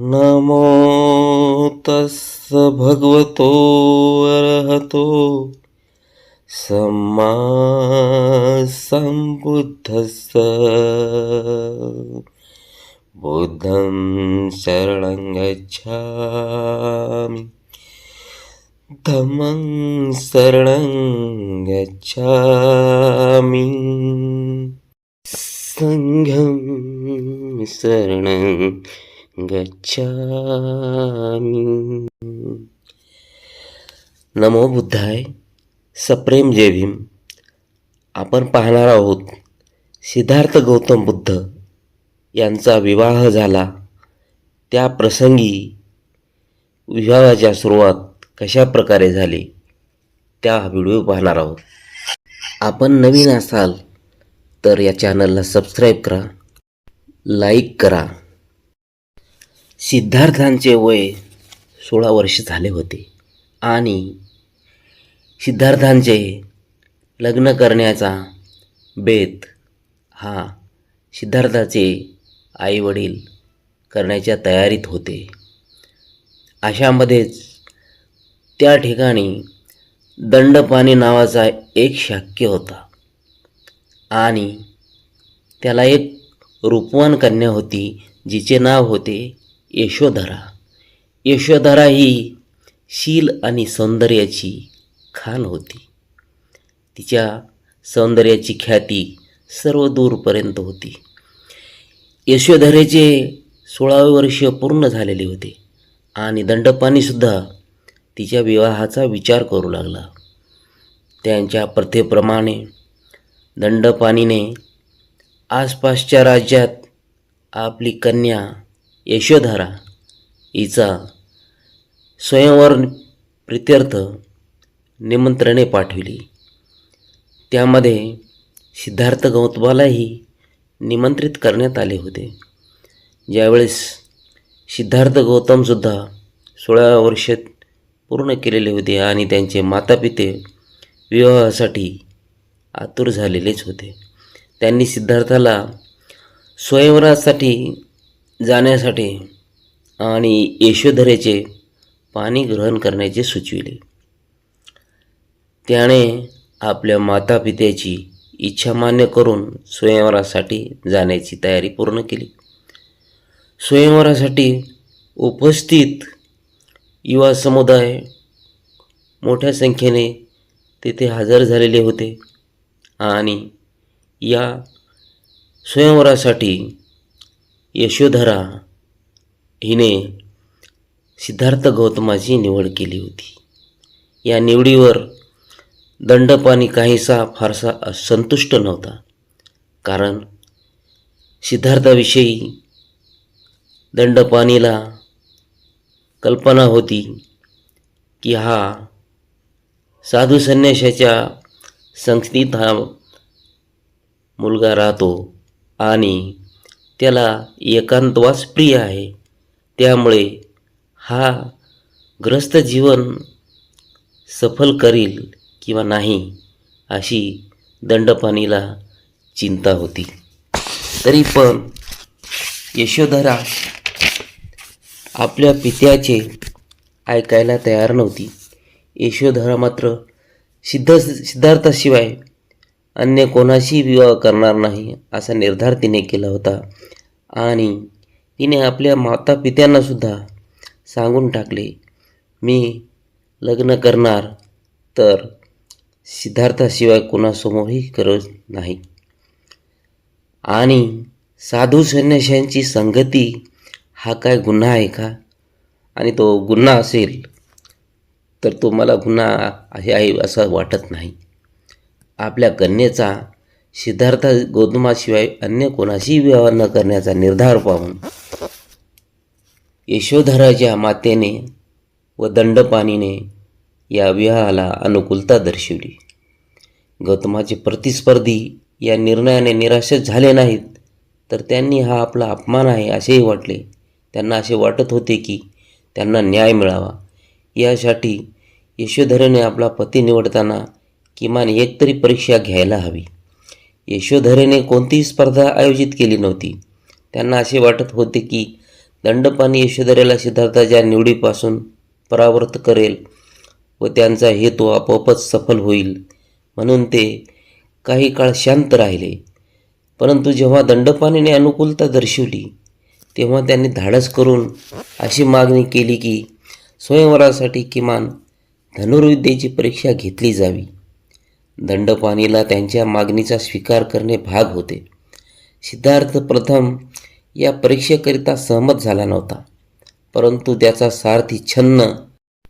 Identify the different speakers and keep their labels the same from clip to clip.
Speaker 1: नमो तस्स भगवतो अरहतो सम्मा सम्बुद्धस्स बुद्धं शरणं गच्छामि। धम्मं शरणं गच्छामि। संघं शरणं गच्छामि। नमो बुद्धाय सप्रेम जय भीम. आपण पाहणार आहोत सिद्धार्थ गौतम बुद्ध यांचा विवाह झाला. त्या प्रसंगी विवाहाच्या सुरुवात कशा प्रकारे झाली त्या व्हिडिओ पाहणार आहोत. आपण नवीन असाल तर या चॅनलला सबस्क्राईब करा लाईक करा सिद्धार्थांचे वय सोळा वर्ष झाले होते. आणि सिद्धार्थांचे लग्न करण्याचा बेत हा सिद्धार्थाचे आईवडील करण्याच्या तयारीत होते. अशामध्येच त्या ठिकाणी दंडपाणी नावाचा एक शाक्य होता. आणि त्याला एक रूपवान कन्या होती जिचे नाव होते यशोधरा. यशोधरा ही शील आणि सौंदर्याची खान होती. तिच्या सौंदर्याची ख्याती सर्व दूरपर्यंत होती. यशोधरेचे सोळावे वर्ष पूर्ण झालेले होते आणि दंडपाणीसुद्धा तिच्या विवाहाचा विचार करू लागला. त्यांच्या प्रथेप्रमाणे दंडपाणीने आसपासच्या राज्यात आपली कन्या यशोधारा हिचा स्वयंवर प्रित्यर्थ निमंत्रणे पाठविली. त्यामध्ये सिद्धार्थ गौतमालाही निमंत्रित करण्यात आले होते. ज्यावेळेस सिद्धार्थ गौतमसुद्धा सोळा वर्षात पूर्ण केलेले होते आणि त्यांचे मातापिते विवाहासाठी आतुर झालेलेच होते. त्यांनी सिद्धार्थाला स्वयंवरासाठी जाण्यासाठी आणि यशोधरेचे पाणी ग्रहण करण्याचे सुचविले. त्याने आपल्या मातापित्याची इच्छा मान्य करून स्वयंवरासाठी जाण्याची तयारी पूर्ण केली. स्वयंवरासाठी उपस्थित युवा समुदाय मोठ्या संख्येने तेथे हजर झालेले होते आणि या स्वयंवरासाठी यशोधरा हिने सिद्धार्थ गौतमाची निवड केली होती. या निवडीवर दंडपाणी काहीसा फारसा असंतुष्ट नव्हता. कारण सिद्धार्थाविषयी दंडपाणीला कल्पना होती की हा साधू संन्याशाच्या संस्थेत हा मुलगा राहतो आणि त्याला एकांतवास प्रिय आहे. त्यामुळे हा ग्रस्त जीवन सफल करील किंवा नाही अशी दंडपाणीला चिंता होती. तरी पण यशोधरा आपल्या पित्याचे ऐकायला तयार नव्हती. यशोधरा मात्र सिद्ध सिद्धार्थाशिवाय अन्य कोणाशी विवाह करणार नाही असा निर्धार तिने केला होता. आणि तिने आपल्या माता पित्यांनासुद्धा सांगून टाकले मी लग्न करणार तर सिद्धार्थाशिवाय कोणासमोरही करत नाही. आणि साधू संन्याशांची संगती हा काय गुन्हा आहे का? आणि तो गुन्हा असेल तर तो मला गुन्हा आहे आहे असं वाटत नाही. आपल्या कन्येचा सिद्धार्थ गौतमाशिवाय अन्य कोणाशी विवाह न करण्याचा निर्धार पाहून यशोधराच्या मातेने व दंडपाणीने या विवाहाला अनुकूलता दर्शवली. गौतमाचे प्रतिस्पर्धी या निर्णयाने निराशच झाले नाहीत तर त्यांनी हा आपला अपमान आहे असेही वाटले. त्यांना असे वाटत होते की त्यांना न्याय मिळावा. यासाठी यशोधरेने आपला पती निवडताना किमान एक तरी परीक्षा घ्यायला हवी. यशोधरेने कोणतीही स्पर्धा आयोजित केली नव्हती. त्यांना असे वाटत होते की दंडपाणी यशोधरेला सिद्धार्थाच्या निवडीपासून परावृत्त करेल व त्यांचा हेतू आपोआपच सफल होईल म्हणून ते काही काळ शांत राहिले. परंतु जेव्हा दंडपाणीने अनुकूलता दर्शवली तेव्हा त्यांनी धाडस करून अशी मागणी केली की स्वयंवरासाठी किमान धनुर्विद्येची परीक्षा घेतली जावी. दंडपाणीला त्यांच्या मागणीचा स्वीकार करणे भाग होते. सिद्धार्थ प्रथम या परीक्षेकरिता सहमत झाला नव्हता. परंतु त्याचा सारथी छन्न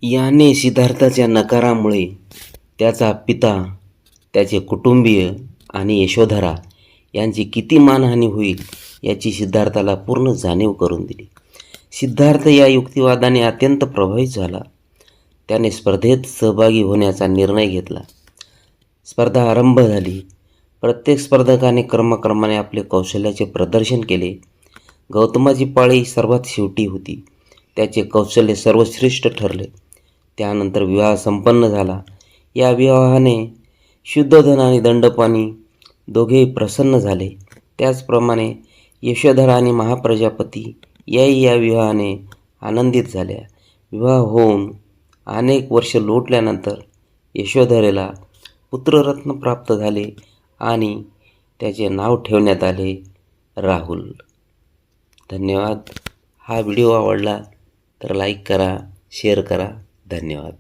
Speaker 1: याने सिद्धार्थाच्या नकारामुळे त्याचा पिता त्याचे कुटुंबीय आणि यशोधरा यांची किती मानहानी होईल याची सिद्धार्थाला पूर्ण जाणीव करून दिली. सिद्धार्थ या युक्तिवादाने अत्यंत प्रभावित झाला. त्याने स्पर्धेत सहभागी होण्याचा निर्णय घेतला. स्पर्धा आरंभ झाली. प्रत्येक स्पर्धकाने क्रमक्रमाने आपले कौशल्याचे प्रदर्शन केले. गौतमाची पाळी सर्वात शेवटी होती. त्याचे कौशल्य सर्वश्रेष्ठ ठरले. त्यानंतर विवाह संपन्न झाला. या विवाहाने शुद्धधन आणि दंडपाणी दोघेही प्रसन्न झाले. त्याचप्रमाणे यशोधरा आणि महाप्रजापती याही या विवाहाने आनंदित झाल्या. विवाह होऊन अनेक वर्ष लोटल्यानंतर यशोधरेला पुत्ररत्न प्राप्त झाले आणि त्याचे नाव ठेवण्यात आले राहुल. धन्यवाद. हा व्हिडिओ आवडला तर लाईक करा शेअर करा. धन्यवाद.